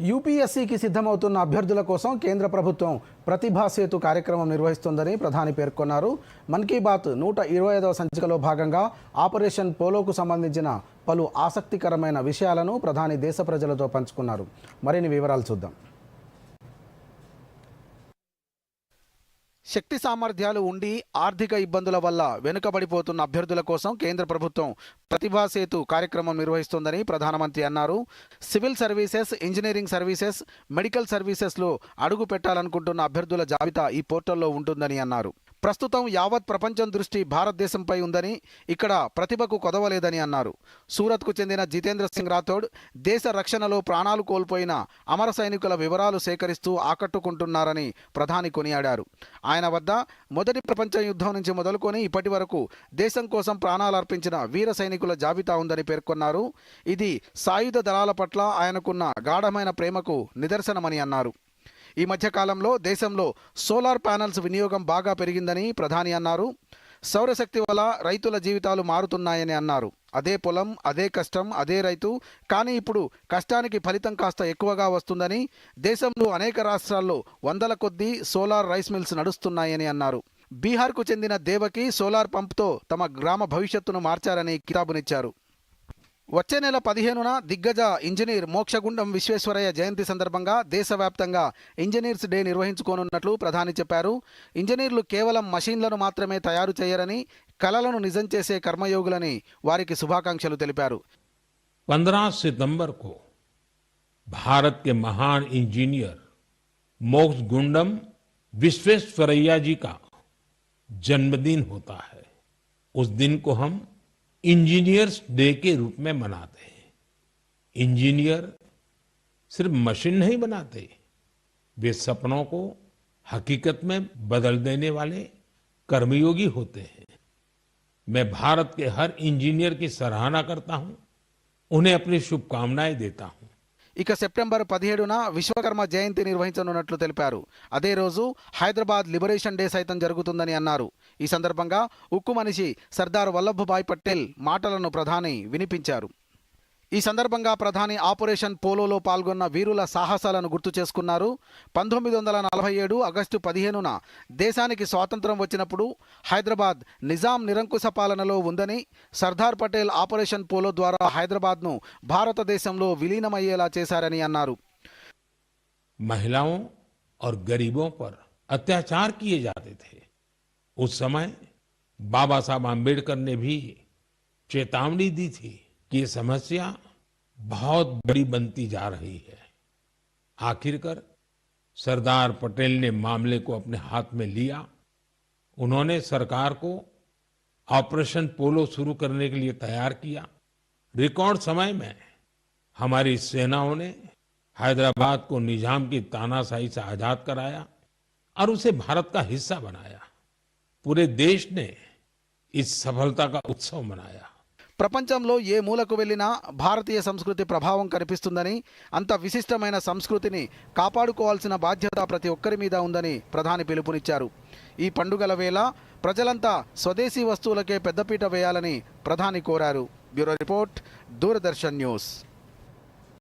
యూపీఎస్సీకి సిద్ధమవుతున్న అభ్యర్థుల కోసం కేంద్ర ప్రభుత్వం ప్రతిభా సేతు కార్యక్రమం నిర్వహిస్తోందని ప్రధాని పేర్కొన్నారు. మన్ కీ బాత్ నూట ఇరవై ఐదవ సంచికలో భాగంగా ఆపరేషన్ పోలోకు సంబంధించిన పలు ఆసక్తికరమైన విషయాలను ప్రధాని దేశ ప్రజలతో పంచుకున్నారు. మరిన్ని వివరాలు చూద్దాం. శక్తి సామర్థ్యాలు ఉండి ఆర్థిక ఇబ్బందుల వల్ల వెనుకబడిపోతున్న అభ్యర్థుల కోసం కేంద్ర ప్రభుత్వం ప్రతిభా సేతు కార్యక్రమం నిర్వహిస్తోందని ప్రధానమంత్రి అన్నారు. Civil services engineering services medical సర్వీసెస్లో అడుగు పెట్టాలనుకుంటున్న అభ్యర్థుల జాబితా ఈ పోర్టల్లో ఉంటుందని అన్నారు. ప్రస్తుతం యావత్ ప్రపంచం దృష్టి భారతదేశంపై ఉందని ఇక్కడ ప్రతిభకు కొదవలేదని అన్నారు. సూరత్కు చెందిన జితేంద్ర సింగ్ రాథోడ్ దేశ రక్షణలో ప్రాణాలు కోల్పోయిన అమర సైనికుల వివరాలు సేకరిస్తూ ఆకట్టుకుంటున్నారని ప్రధాని కొనియాడారు. ఆయన వద్ద మొదటి ప్రపంచ యుద్ధం నుంచి మొదలుకొని ఇప్పటి వరకు దేశం కోసం ప్రాణాలు అర్పించిన వీర సైనికుల జాబితా ఉందని పేర్కొన్నారు. ఇది సాయుధ దళాల పట్ల ఆయనకున్న గాఢమైన ప్రేమకు నిదర్శనమని అన్నారు. ఈ మధ్యకాలంలో దేశంలో సోలార్ ప్యానల్స్ వినియోగం బాగా పెరిగిందని ప్రధాని అన్నారు. సౌరశక్తి వల్ల రైతుల జీవితాలు మారుతున్నాయని అన్నారు. అదే పొలం అదే కష్టం అదే రైతు. కానీ ఇప్పుడు కష్టానికి ఫలితం కాస్త ఎక్కువగా వస్తుందని దేశంలో అనేక రాష్ట్రాల్లో వందల కొద్దీ సోలార్ రైస్ మిల్స్ నడుస్తున్నాయని అన్నారు. బీహార్కు చెందిన దేవకి సోలార్ పంప్తో తమ గ్రామ భవిష్యత్తును మార్చారని కితాబునిచ్చారు. వచ్చే నెల పదిహేనున దిగ్గజ ఇంజనీర్ మోక్షగుండం విశ్వేశ్వరయ్య జయంతి సందర్భంగా దేశవ్యాప్తంగా ఇంజనీర్స్ డే నిర్వహించుకోనున్నట్లు ప్రధాని చెప్పారు ఇంజనీర్లు కేవలం మషీన్లను మాత్రమే తయారు చేయరని కలలను నిజం చేసే కర్మయోగులని వారికి శుభాకాంక్షలు తెలిపారు 15 सितंबर को भारत के महान इंजीनियर मोक्ष गुंडम विश्वेश्वरैया जी का जन्मदिन होता है उस दिन को हम इंजीनियर्स डे के रूप में मनाते हैं। इंजीनियर सिर्फ़ मशीन नहीं बनाते, वे सपनों को हकीकत में बदल देने वाले कर्मयोगी होते हैं। मैं भारत के हर इंजीनियर की सराहना करता हूँ, उन्हें अपनी शुभकामनाएँ देता हूँ। ఇక సెప్టెంబర్ పదిహేడున విశ్వకర్మ జయంతి నిర్వహించనున్నట్లు తెలిపారు. అదే రోజు హైదరాబాద్ లిబరేషన్ డే సైతం జరుగుతుందని అన్నారు. ఈ సందర్భంగా ఉక్కు మనిషి సర్దార్ వల్లభభాయ్ పటేల్ మాటలను ప్రధాని వినిపించారు. ఈ సందర్భంగా ప్రధాని ఆపరేషన్ పోలోలో పాల్గొన్న వీరుల సాహసాలను గుర్తు చేసుకున్నారు పంతొమ్మిది వందల నలభై ఏడు ఆగస్టు పదిహేనున దేశానికి స్వాతంత్రం వచ్చినప్పుడు హైదరాబాద్ నిజాం నిరంకుశ పాలనలో ఉందని సర్దార్ పటేల్ ఆపరేషన్ పోలో ద్వారా హైదరాబాద్ను భారతదేశంలో విలీనమయ్యేలా చేశారని అన్నారు महिलाओं और गरीबों पर अत्याचार किए जाते थे उस समय बाबा साहब आम्बेडकर ने भी चेतावनी दी थी कि ये समस्या बहुत बड़ी बनती जा रही है। आखिरकार सरदार पटेल ने मामले को अपने हाथ में लिया। उन्होंने सरकार को ऑपरेशन पोलो शुरू करने के लिए तैयार किया। रिकॉर्ड समय में हमारी सेनाओं ने हैदराबाद को निज़ाम की तानाशाही से आज़ाद कराया और उसे भारत का हिस्सा बनाया। पूरे देश ने इस सफलता का उत्सव मनाया। ప్రపంచంలో ఏ మూలకు వెళ్ళినా భారతీయ సంస్కృతి ప్రభావం కనిపిస్తుందని అంత విశిష్టమైన సంస్కృతిని కాపాడుకోవాల్సిన బాధ్యత ప్రతి ఒక్కరి మీద ఉందని ప్రధాని పిలుపునిచ్చారు. ఈ పండుగల వేళ ప్రజలంతా స్వదేశీ వస్తువులకే పెద్దపీట వేయాలని ప్రధాని కోరారు. Bureau report Doordarshan news.